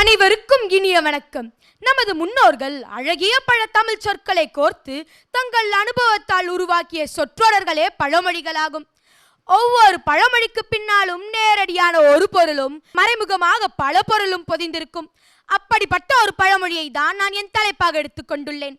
அனைவருக்கும் இனிய வணக்கம். நமது முன்னோர்கள் அழகிய பல தமிழ் சொற்களை கோர்த்து தங்கள் அனுபவத்தால் உருவாக்கிய சொற்றொடர்களே பழமொழிகளாகும். ஒவ்வொரு பழமொழிக்கு பின்னாலும் நேரடியான ஒரு பொருளும் மறைமுகமாக பல பொருளும் பொதிந்திருக்கும். அப்படிப்பட்ட ஒரு பழமொழியை தான் நான் என் தலைப்பாக எடுத்துக்கொண்டுள்ளேன்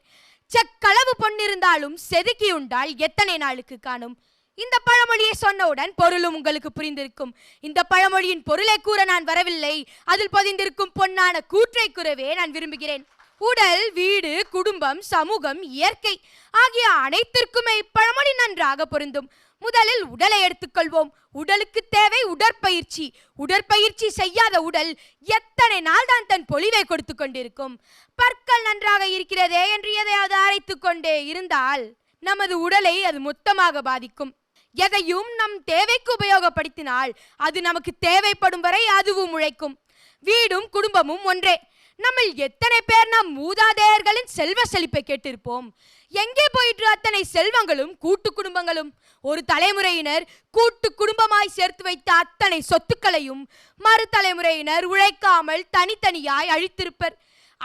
செக்களவு பொன்னிருந்தாலும் செதுக்கி உண்டால் எத்தனை நாளுக்கு காணும்? இந்த பழமொழியை சொன்னவுடன் பொருளும் உங்களுக்கு புரிந்திருக்கும். இந்த பழமொழியின் பொருளை கூற நான் வரவில்லை. அதில் பதிந்திருக்கும் பொன்னான கூற்றை கூறவே நான் விரும்புகிறேன். உடல் வீடு குடும்பம் சமூகம் இயற்கை ஆகிய அனைத்திற்குமே இப்பழமொழி நன்றாக பொருந்தும். முதலில் உடலை எடுத்துக்கொள்வோம். உடலுக்கு தேவை உடற்பயிற்சி. உடற்பயிற்சி செய்யாத உடல் எத்தனை நாள் தான் தன் பொலிவை கொடுத்து கொண்டிருக்கும்? பற்கள் நன்றாக இருக்கிறதே என்று எதையாவது அரைத்துக்கொண்டே இருந்தால் நமது உடலை அது மொத்தமாக பாதிக்கும். எதையும் நம் தேவைக்கு உபயோகப்படுத்தினால் அது நமக்கு தேவைப்படும் வரை அதுவும் உழைக்கும். வீடும் குடும்பமும் ஒன்றே. நம்ம எத்தனை பேர் நம் மூதாதையர்களின் செல்வ செழிப்பை கேட்டிருப்போம்? எங்கே போயிற்று அத்தனை செல்வங்களும் கூட்டு குடும்பங்களும்? ஒரு தலைமுறையினர் கூட்டு குடும்பமாய் சேர்த்து வைத்த அத்தனை சொத்துக்களையும் மறு தலைமுறையினர் உழைக்காமல் தனித்தனியாய் அழித்திருப்பர்.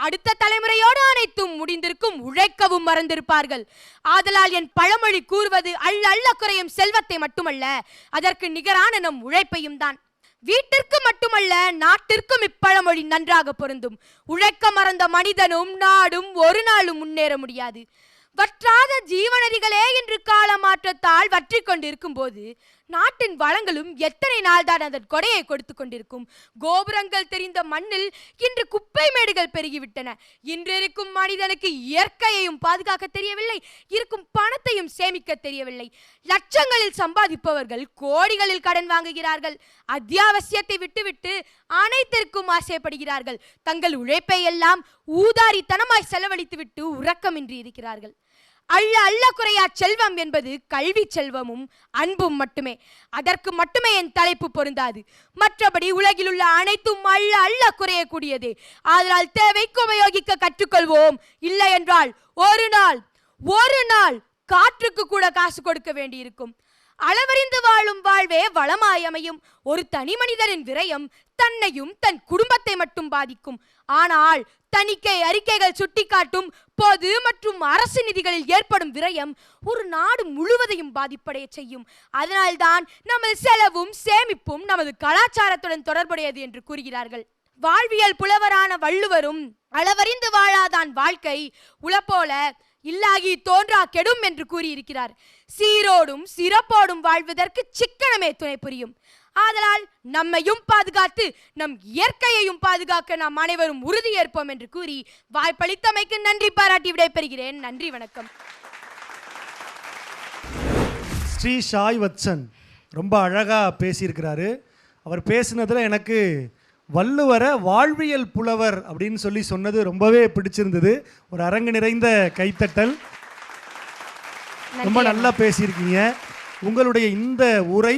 அடுத்த தலைமுறையோடு அனைத்தும் முடிந்திருக்கும் உழைக்கவும் மறந்திருப்பார்கள். ஆதலால் என் பழமொழி கூறுவது அள்ள அள்ள குறையும் செல்வத்தை மட்டுமல்ல அதற்கு நிகரான நம் உழைப்பையும் தான். வீட்டிற்கு மட்டுமல்ல நாட்டிற்கும் இப்பழமொழி நன்றாக பொருந்தும். உழைக்க மறந்த மனிதனும் நாடும் ஒரு நாளும் முன்னேற முடியாது. வற்றாத ஜீவநதிகளே இன்று காலமாற்றத்தால் வற்றி கொண்டிருக்கும் போது நாட்டின் வளங்களும் எத்தனை நாள் தான் அதன் கொடையை கொடுத்து கொண்டிருக்கும்? கோபுரங்கள் தெரிந்த மண்ணில் இன்று குப்பை மேடுகள் பெருகிவிட்டன. இன்று இருக்கும் மனிதனுக்கு இயற்கையையும் பாதுகாக்க தெரியவில்லை இருக்கும் பணத்தையும் சேமிக்க தெரியவில்லை. லட்சங்களில் சம்பாதிப்பவர்கள் கோடிகளில் கடன் வாங்குகிறார்கள். அத்தியாவசியத்தை விட்டுவிட்டு அனைத்திற்கும் ஆசைப்படுகிறார்கள். தங்கள் உழைப்பை எல்லாம் ஊதாரித்தனமாய் செலவழித்துவிட்டு உறக்கமின்றி இருக்கிறார்கள். அள்ள அள்ள குறையா செல்வம் என்பது கல்வி செல்வமும் அன்பும் மட்டுமே. அதற்கு மட்டுமே என் தலைப்பு பொருந்தாது. மற்றபடி உலகில் உள்ள அனைத்தும் அள்ள அள்ள குறையக்கூடியதே அதனால் தேவைக்கு உபயோகிக்க கற்றுக்கொள்வோம். இல்லை என்றால் ஒரு நாள் ஒரு நாள் காற்றுக்கு கூட காசு கொடுக்க வேண்டியிருக்கும். அளவறிந்து வாழும் வாழ்வே வளமாயமையும் ஒரு தனி மனிதரின் விரயம் தன்னையும் தன் குடும்பத்தை மட்டும் பாதிக்கும். ஆனால் தணிக்கை அறிக்கைகள் சுட்டிக்காட்டும் அப்போது மற்றும் அரசு நிதிகளில் ஏற்படும் விரயம் ஒரு நாடு முழுவதையும் பாதிப்படைய செய்யும். அதனால்தான் நமது செலவும் சேமிப்பும் நமது கலாச்சாரத்துடன் தொடர்புடையது என்று கூறுகிறார்கள். வாழ்வியல் புலவரான வள்ளுவரும் அளவறிந்து வாழாதான் வாழ்க்கை உளப்போல இல்லாகி தோன்றா கெடும் என்று கூறியிருக்கிறார். சீரோடும் சிறப்போடும் வாழ்வதற்கு சிக்கனமே துணை புரியும். ஆதலால் நம்மையும் பாதுகாத்து நம் இயற்கையையும் பாதுகாக்க நாம் அனைவரும் உறுதியேற்போம் என்று கூறி வாய்ப்பளித்தமைக்கு நன்றி பாராட்டி விடைபெறுகிறேன். நன்றி வணக்கம். ஸ்ரீ சாய் வத்சன் ரொம்ப அழகாக பேசியிருக்கிறாரு. அவர் பேசினதில் எனக்கு வள்ளுவரை வாழ்வியல் புலவர் அப்படின்னு சொல்லி சொன்னது ரொம்பவே பிடிச்சிருந்தது. ஒரு அரங்கு நிறைந்த கைத்தட்டல். ரொம்ப நல்லா பேசியிருக்கீங்க. உங்களுடைய இந்த உரை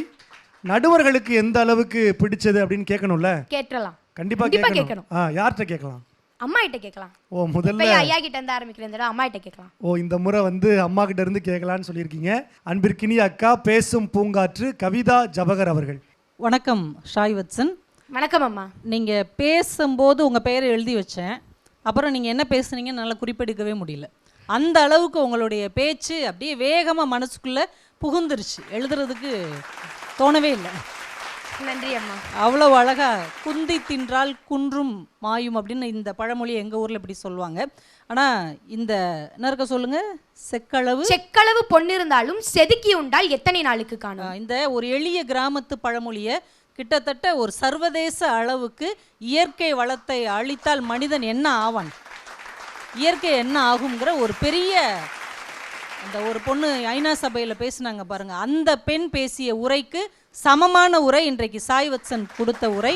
நடுவர்களுக்கு எந்த அளவுக்கு பிடிச்சது அப்படின்னு கேட்கணும்ல? கேட்டலாம் கண்டிப்பா கண்டிப்பா கேட்கணும். ஆ யார்கிட்ட கேட்கலாம்? அம்மா கிட்ட கேட்கலாம். ஓ முதல்ல ஐயா கிட்ட இருந்து ஆரம்பிக்கிறேன். தடவை அம்மா கிட்ட கேட்கலாம். ஓ இந்த முறை வந்து அம்மா கிட்ட இருந்து கேட்கலான்னு சொல்லியிருக்கீங்க. அன்பிற்கினி அக்கா பேசும் பூங்காற்று கவிதா ஜபகர் அவர்கள். வணக்கம் ஷாய் வத்சன். வணக்கம் அம்மா. நீங்கள் பேசும்போது உங்கள் பெயரை எழுதி வச்சேன். அப்புறம் நீங்கள் என்ன பேசுனீங்கன்னு நல்லா குறிப்பெடுக்கவே முடியல. அந்த அளவுக்கு உங்களுடைய பேச்சு அப்படியே வேகமாக மனசுக்குள்ளே புகுந்துருச்சு. எழுதுறதுக்கு தோணவே இல்லை. நன்றி அம்மா. அவ்வளோ அழகா குந்தி தின்றால் குன்றும் மாயும் அப்படின்னு இந்த பழமொழி எங்கள் ஊரில் இப்படி சொல்லுவாங்க. ஆனால் இந்த என்ன இருக்க சொல்லுங்க. செக்களவு செக்களவு பொன்னிருந்தாலும் செதுக்கி உண்டால் எத்தனை நாளுக்கு காணும்? இந்த ஒரு எளிய கிராமத்து பழமொழியை கிட்டத்தட்ட ஒரு சர்வதேச அளவுக்கு இயற்கை வளத்தை அழித்தால் மனிதன் என்ன ஆவான்? இயற்கை என்ன ஆகுங்கிற ஒரு பெரிய அந்த ஒரு பொண்ணு ஐநா சபையில் பேசினாங்க பாருங்க. அந்த பெண் பேசிய உரைக்கு சமமான உரை இன்றைக்கு சாய் வத்சன் கொடுத்த உரை.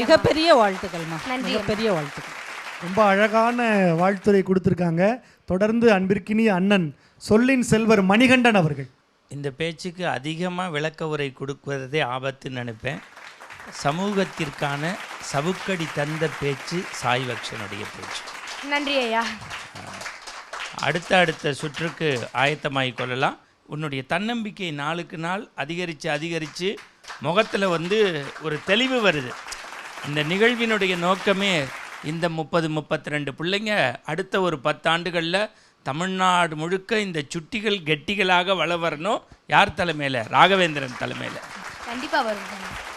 மிகப்பெரிய வாழ்த்துக்கள்மா மிகப்பெரிய வாழ்த்துக்கள். ரொம்ப அழகான வாழ்த்துரை கொடுத்துருக்காங்க. தொடர்ந்து அன்பிற்கினி அண்ணன் சொல்லின் செல்வர் மணிகண்டன் அவர்கள். இந்த பேச்சுக்கு அதிகமாக விளக்க உரை கொடுக்கிறதே ஆபத்துன்னு நினைப்பேன். சமூகத்திற்கான சவுக்கடி தந்த பேச்சு சாய் பக்ஷனுடைய பேச்சு. நன்றி ஐயா. அடுத்த அடுத்த சுற்றுக்கு ஆயத்தமாகிக் கொள்ளலாம். உன்னுடைய தன்னம்பிக்கை நாளுக்கு நாள் அதிகரித்து அதிகரித்து முகத்தில் வந்து ஒரு தெளிவு வருது. இந்த நிகழ்வினுடைய நோக்கமே இந்த முப்பது முப்பத்தி ரெண்டு பிள்ளைங்க அடுத்த ஒரு பத்தாண்டுகளில் தமிழ்நாடு முழுக்க இந்த சுட்டிகள் கெட்டிகளாக வள வரணும். யார் தலைமையில்? ராகவேந்திரன் தலைமையில். கண்டிப்பாக வரும்